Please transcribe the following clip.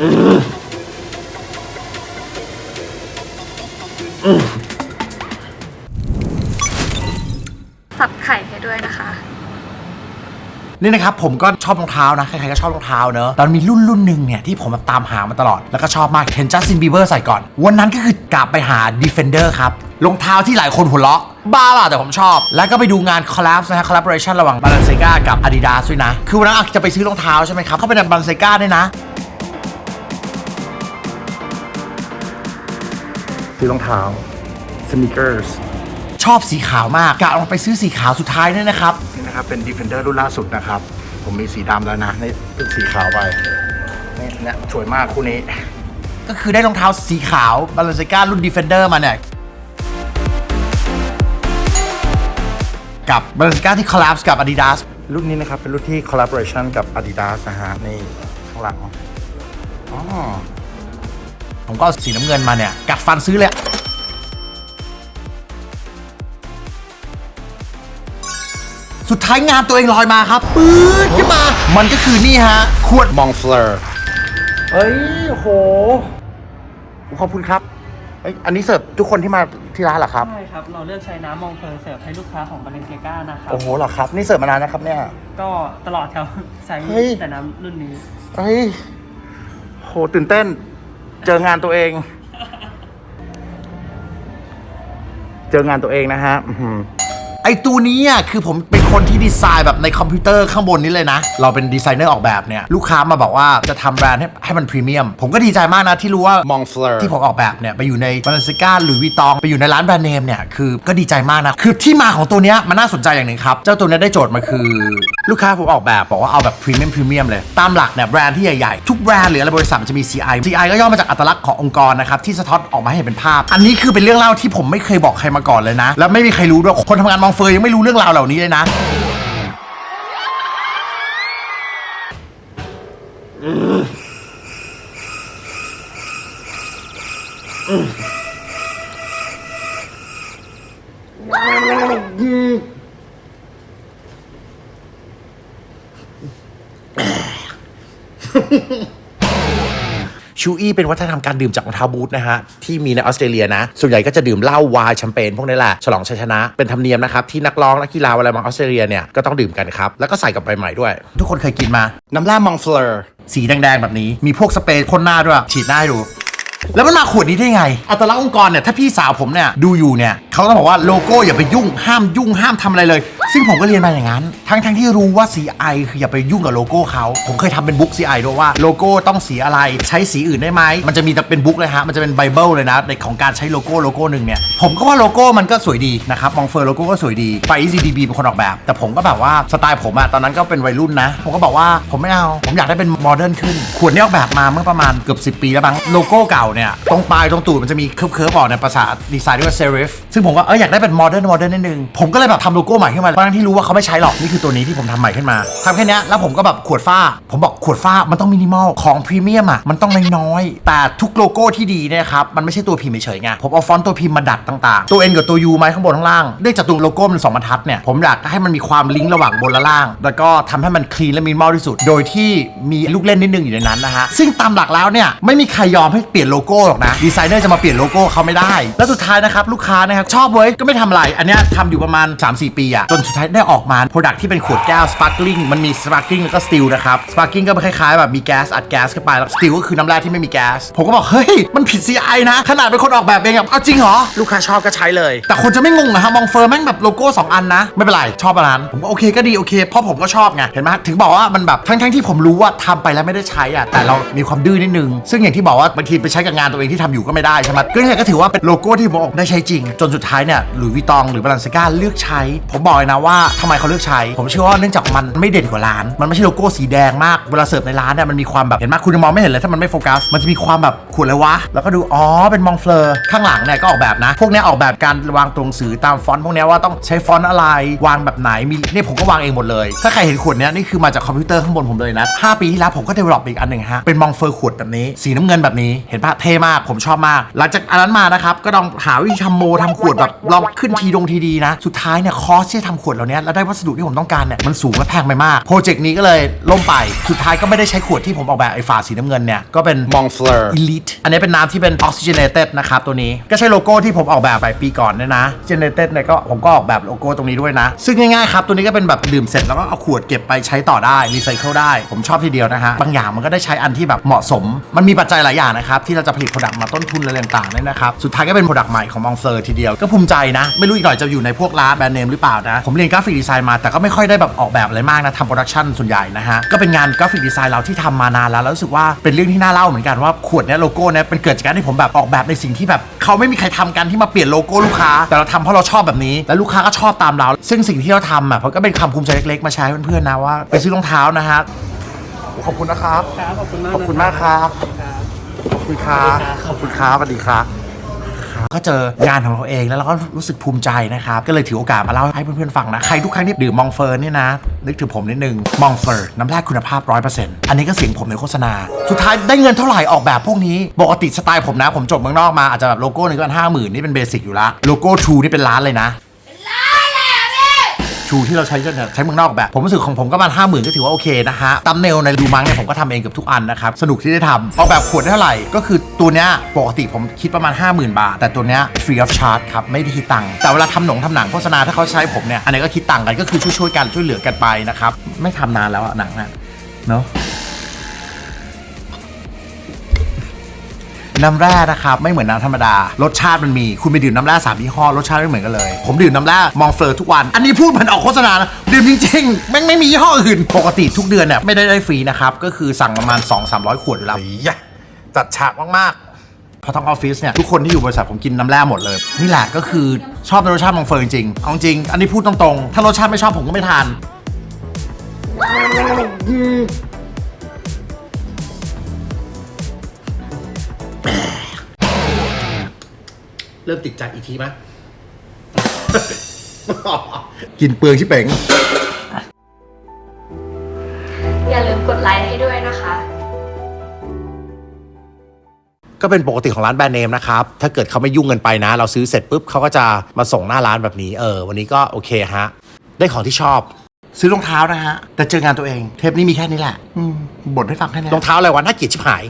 สับไข่ให้ด้วยนะคะ นี่นะครับผมก็ชอบรองเท้านะ ใครๆก็ชอบรองเท้าเนอะตอนมีรุ่นรุ่นหนึ่งเนี่ยที่ผมแบบตามหามาตลอด แล้วก็ชอบมาก เห็นจัสตินบีเบอร์ใส่ก่อน วันนั้นก็คือกลับไปหา Defender ครับรองเท้าที่หลายคนหัวเราะบ้าล่ะแต่ผมชอบ แล้วก็ไปดูงาน collab นะฮะ collaboration ระหว่าง Balenciaga กับ Adidas ด้วยนะ คือวันนั้นอะจะไปซื้อรองเท้าใช่ไหมครับ เข้าไปใน Balenciaga ด้วยนะ ซื้อรองเท้า sneakers ชอบสีขาวมากกะลองไปซื้อสีขาวสุดท้ายเนี่ยนะครับ นี่นะครับ เป็น Defender รุ่นล่าสุดนะครับ ผมมีสีดำแล้วนะนี่เพิ่งสีขาวไปนี่เนี่ยสวยมากคู่นี้ ก็คือได้รองเท้าสีขาว Balenciaga รุ่น Defender มาเนี่ยกับ Balenciaga ที่ collab กับ Adidas รุ่นนี้นะครับ เป็นรุ่นที่ collaboration กับ Adidas นะฮะนี่ข้างหลังอ๋อ ผมก็เอาสีน้ำเงินมาเนี่ย กัดฟันซื้อเลยสุดท้ายงานตัวเองลอยมาครับปื๊ดขึ้นมา มันก็คือนี่ฮะ ขวดมองเฟลอร์เฮ้ยโห ขอบคุณครับเอ้ยอันนี้เสิร์ฟทุกคนที่มาที่ร้านเหรอครับ ใช่ครับ เราเลือกใช้น้ำมองเฟอร์เสิร์ฟให้ลูกค้าของบาเลนเซียก้านะครับ โอ้โหเหรอครับ นี่เสิร์ฟมานานนะครับเนี่ย ก็ตลอดครับ ใช้เฮ้ย แต่น้ำรุ่นนี้ เฮ้ยโหตื่นเต้น เจองานตัวเอง เจองานตัวเองนะฮะไอตัวนี้อะคือผมเป็น คนที่ดีไซน์แบบในคอมพิวเตอร์ข้างบนนี้เลยนะ เราเป็นดีไซเนอร์ออกแบบเนี่ย ลูกค้ามาบอกว่าจะทำแบรนด์ให้ให้มันพรีเมียม ผมก็ดีใจมากนะที่รู้ว่ามองเฟลอร์ที่ผมออกแบบเนี่ย ไปอยู่ในบาล n น i ก้าหรือวีตอง ไปอยู่ในร้านแบรนด์เนมเนี่ย คือก็ดีใจมากนะ คือที่มาของตัวเนี้ยมันน่าสนใจอย่างหนึ่งครับ เจ้าตัวเนี้ยได้โจทย์มาคือ ลูกค้าผมออกแบบบอกว่าเอาแบบพรีเมียมพรีเมียมเลย ตามหลักเนี่ยแบรนด์ที่ใหญ่ๆ ทุกแบรนด์หรืออะไรบริษัทมันจะมี CI CI ก็ย่อมาจากอัตลักษณ์ขององค์กรนะครับที่สะท้อนออกมาให้เห็นเป็นภาพ อันนี้คือเป็นเรื่องเล่าที่ผมไม่เคยบอกใครมาก่อนเลยนะ แล้วไม่มีใครรู้ด้วยคนทำงานมองเฟยยังไม่รู้เรื่องราวเหล่านี้เลยนะ Ha ha ha. ชูอี้เป็นวัฒนธรรมการดื่มจากรองเท้าบูทนะฮะที่มีในออสเตรเลียนะ ส่วนใหญ่ก็จะดื่มเหล้าวายแชมเปญพวกนี้แหละฉลองชัยชนะเป็นธรรมเนียมนะครับที่นักร้องนักกีฬาเวลามาออสเตรเลียเนี่ยก็ต้องดื่มกันครับแล้วก็ใส่กับใบใหม่ด้วย ทุกคนเคยกินมา น้ำล่ามองเฟลอร์สีแดงๆแบบนี้มีพวกสเปรย์พ่นหน้าด้วยฉีดหน้าให้ดูแล้วมันมาขวดนี้ได้ไงอัตลักษณ์องค์กรเนี่ยถ้าพี่สาวผมเนี่ยดูอยู่เนี่ยเขาต้องบอกว่าโลโก้อย่าไปยุ่งห้ามยุ่งห้ามทำอะไรเลย ซึ่งผมก็เรียนมาอย่างนั้น ทั้งทั้งที่รู้ว่า CI คืออย่าไปยุ่งกับโลโก้เขาผมเคยทำเป็นบุ๊ก CI ด้วยว่าโลโก้ต้องสีอะไร ใช้สีอื่นได้ไหมมันจะมีแต่เป็นบุ๊กเลยฮะมันจะเป็นไบเบิลเลยนะในของการใช้โลโก้โลโก้หนึ่งเนี่ยผมก็ว่าโลโก้มันก็สวยดีนะครับมองเฟอร์โลโก้ก็สวยดีไฟ ECDB เป็นคนออกแบบ แต่ผมก็แบบว่าสไตล์ผมอะตอนนั้นก็เป็นวัยรุ่นนะ ผมก็บอกว่าผมไม่เอาผมอยากได้เป็นโมเดิร์นขึ้นขวดนี้ออกแบบมาเมื่อประมาณเกือบ10 ปีแล้วบ้างโลโก้เก่าเนี่ยตรงปลายตรงตูดมันจะมีเคิร์ฟเคิร์ฟออกในภาษาดีไซน์เรียกว่าเซริฟซึ่งผมก็เอออยากได้เป็นโมเดิร์นโมเดิร์นนิดนึงผมก็เลยแบบทำโลโก้ใหม่ขึ้นมาเพราะทั้งที่รู้ว่าเขาไม่ใช้หรอกนี่คือตัวนี้ที่ผมทำใหม่ขึ้นมาทำแค่นี้แล้วผมก็แบบขวดฝ้า ผมบอกขวดฝ้ามันต้องมินิมอลของพรีเมียมอะมันต้องน้อยๆแต่ทุกโลโก้ที่ดีเนี่ยครับมันไม่ใช่ตัวพิมพ์เฉยๆไงผมเอาฟอนต์ตัวพิมพ์มาดัดต่างๆ ตัว N กับตัว U ไหมข้างบนข้างล่างเนื่องจากตัวโลโก้มันสองบรรทัดเนี่ยผมอยากให้มันมีความลิงก์ระหว่างบนและล่าง แล้วก็ทำให้มันคลีนและมินิมอลที่สุด โดยที่มีลูกเล่นนิดนึงอยู่ในนั้นนะฮะซึ่งตามหลักแล้วเนี่ยไม่มีใครยอมให้เปลี่ยนโลโก้หรอกนะดีไซเนอร์จะมาเปลี่ยนโลโก้เขาไม่ได้ แล้วสุดท้ายนะครับลูกค้านะครับชอบเว้ย ก็ไม่ทำอะไร อันเนี้ยทำอยู่ประมาณ 3-4 ปีอะจนสุดท้ายได้ออกมาโปรดักที่เป็นขวดแก้ว sparkling มันมี sparkling แล้วก็ still นะครับ sparkling ก็คล้ายๆแบบมีแก๊สอัดแก๊สเข้าไปแล้ว still ก็คือน้ำแร่ที่ไม่มีแก๊สผมก็บอกเฮ้ยมันผิด CI นะ ขนาดเป็นคนออกแบบเองอะเอาจริงเหรอลูกค้าชอบก็ใช้เลย แต่คนจะไม่งงนะฮะมองเฟอร์แม่งแบบโลโก้สองอันนะไม่เป็นไรชอบอันนั้นผมก็โอเคก็ดีโอเคเพราะผมก็ชอบไงเห็นไหมถึงบอกว่ามันแบบทั้งๆที่ผมรู้ว่าทำไปแล้วไม่ได้ใช้อะแต่เรามีความดื้อนิดนึงซึ่งอย่างที่บอกว่าบางทีไปใช้กับงานตัวเองที่ทำอยู่ก็ไม่ได้ใช่ไหมก็เนี่ยก็ถือว่าเป็นโลโก้ที่ผมออกได้ใช้จริงจนสุดท้ายเนี่ยหลุยส์วิตองหรือบาลานซก้าเลือกใช้ ผมบอกเลยนะว่าทำไมเขาเลือกใช้ ผมเชื่อว่าเนื่องจากมันไม่เด่นกว่าร้าน มันไม่ใช่โลโก้สีแดงมากเวลาเสิร์ฟในร้านเนี่ยมันมีความแบบเห็นไหมคุณจะมองไม่เห็นเลยถ้ามันไม่โฟกัสมันจะมีความแบบขวดเลยวะ แล้วก็ดูอ๋อเป็นมองเฟลอร์ข้างหลังเนี่ยก็ออกแบบนะ พวกเนี้ยออกแบบการวางตัวหนังสือตามฟอนต์พวกเนี้ยว่าต้องใช้ฟอนต์อะไรวางแบบไหนมีนี่ผมก็วางเองหมดเลย ถ้าใครเห็นขวดเนี้ยนี่คือมาจากคอมพิวเตอร์ข้างบนผมเลยนะ5ปีที่แล้วผมก็เดเวลลอปอีกอันหนึ่งฮะเป็นมองเฟอร์ขวดแบบนี้ สีน้ำเงินแบบนี้เห็นปะเท่มากผมชอบมาก หลังจากอันนั้นมานะครับก็ต้องหาวิธีทำโมทำขวดแบบลองขึ้นทีดงทีดีนะ สุดท้ายเนี่ยคอสที่จะทำขวดเหล่านี้แล้วได้วัสดุที่ผมต้องการเนี่ยมันสูงและแพงไปมากโปรเจกต์นี้ก็เลยล่มไปสุดท้ายก็ไม่ได้ใช้ขวดที่ผมออกแบบไอ้ฝาสีน้ำเงินเนี่ยก็เป็น Montfleur Elite อันนี้เป็นน้ำที่เป็น oxygenated นะครับ ตัวนี้ก็ใช้โลโก้ที่ผมออกแบบไปปีก่อนเนี่ยนะ Genated เนี่ยก็ผมก็ออกแบบโลโก้ตรงนี้ด้วยนะ ซึ่งง่ายๆครับ ตัวนี้ก็เป็นแบบดื่มเสร็จแล้วก็เอาขวดเก็บไปใช้ต่อได้ รีไซเคิลได้ ผมชอบทีเดียวนะฮะ บางอย่างมันก็ได้ใช้อันที่แบบเหมาะสม มันมีปัจจัยหลายอย่างนะครับที่เราจะผลิตผลิตมาต้นทุนอะไรต่างๆเนี่ยนะครับ สุดท้ายก็เป็นผลิตใหม่ของมองเซอร์ทีเดียวก็ภูมิใจนะ ไม่รู้อีกหน่อยจะอยู่ในพวกร้านแบรนด์เนมหรือเปล่านะ ผมเรียนกราฟิกดีไซน์มาแต่ก็ไม่ค่อยได้แบบออกแบบอะไรมากนะทำโปรดักชันส่วนใหญ่นะฮะ ก็เป็นงานกราฟิกดีไซน์เราที่ทำมานานแล้วแล้วรู้สึกว่าเป็นเรื่องที่น่าเล่าเหมือนกันว่าขวดเนี้ยโลโก้เนี้ยเป็นเกิดจากการที่ผมแบบออกแบบในสิ่งที่แบบเขาไม่มีใครทำกันที่มาเปลี่ยนโลโก้ลูกค้า แต่เราทำเพราะเราชอบแบบนี้ แล้วลูกค้าก็ชอบตามเรา ซึ่งสิ่งที่เราทำอะเพราะก็เป็นคำภูมิใจเล็กๆมาใช้ให้เพื่อนๆนะว่าไปซื้อรองเท้านะฮะขอบคุณนะครับครับขอบคุณมากขอบคุณมากครับครับขอบคุณครับขอบคุณครับสวัสดีครับ ก็เจองานของเราเองแล้วเราก็รู้สึกภูมิใจนะครับก็เลยถือโอกาสมาเล่าให้เพื่อนๆฟังนะใครทุกครั้งที่ดื่มมองเฟิร์นเนี่ยนะนึกถึงผมนิดนึงมองเฟิร์นน้ำแร่คุณภาพร้อยเปอร์เซ็นต์อันนี้ก็เสียงผมในโฆษณา สุดท้ายได้เงินเท่าไหร่ออกแบบพวกนี้ปกติสไตล์ผมนะ ผมจบเมืองนอกมาอาจจะแบบโลโก้หนึงก็ห้าหมื่นนี่เป็นเบสิกอยู่ละโลโก้ทูนี่เป็นล้านเลยนะ ชูที่เราใช้เนี่ยใช้เมืองนอกแบบ ผมรู้สึกของผมก็ประมาณห้าหมื่นก็ถือว่าโอเคนะฮะตัมเนลในดูมังเนี่ยผมก็ทำเองเกือบทุกอันนะครับสนุกที่ได้ทำออกแบบขวดได้เท่าไหร่ก็คือตัวเนี้ยปกติผมคิดประมาณ 50,000 บาท แต่ตัวเนี้ย free of charge ครับไม่ได้คิดตังค์แต่เวลาทำหนงทำหนังโฆษณาถ้าเขาใช้ผมเนี่ยอันนี้ก็คิดตังค์กันก็คือช่วยๆกันช่วยเหลือกันไปนะครับไม่ทำนานแล้วอะหนังอะเนาะ น้ำแร่นะครับไม่เหมือนน้ำธรรมดา รสชาติมันมี คุณไปดื่มน้ำแร่สามยี่ห้อ รสชาติไม่เหมือนกันเลย ผมดื่มน้ำแร่มองเฟอร์ทุกวัน อันนี้พูดเหมือนออกโฆษณานะดื่มจริงๆแม่งไม่มียี่ห้ออื่น ปกติทุกเดือนเนี่ยไม่ได้ได้ฟรีนะครับก็คือสั่งประมาณ 2 3 0 0 ขวดอยู่แล้วยะจัดฉากมากๆเพราะทั้งออฟฟิศเนี่ย ทุกคนที่อยู่บริษัทผมกินน้ำแร่หมดเลย นี่แหละก็คือชอบในรสชาติมองเฟอร์จริงๆเอาจริง อันนี้พูดตรงๆ ถ้ารสชาติไม่ชอบผมก็ไม่ทาน ริ่มติดใจอีกทีไหมกินเปลืองชิเป๋ง อย่าลืมกดไลค์ให้ด้วยนะคะ ก็เป็นปกติของร้านแบรนด์เนมนะครับ ถ้าเกิดเขาไม่ยุ่งเงินไปนะ เราซื้อเสร็จปุ๊บเขาก็จะมาส่งหน้าร้านแบบนี้เออ วันนี้ก็โอเคฮะ ได้ของที่ชอบ ซื้อรองเท้านะฮะ แต่เจองานตัวเอง เทปนี้มีแค่นี้แหละ อืมบ่นให้ฟังแค่นี้รองเท้าอะไรวะน่าเกลียดชิบหาย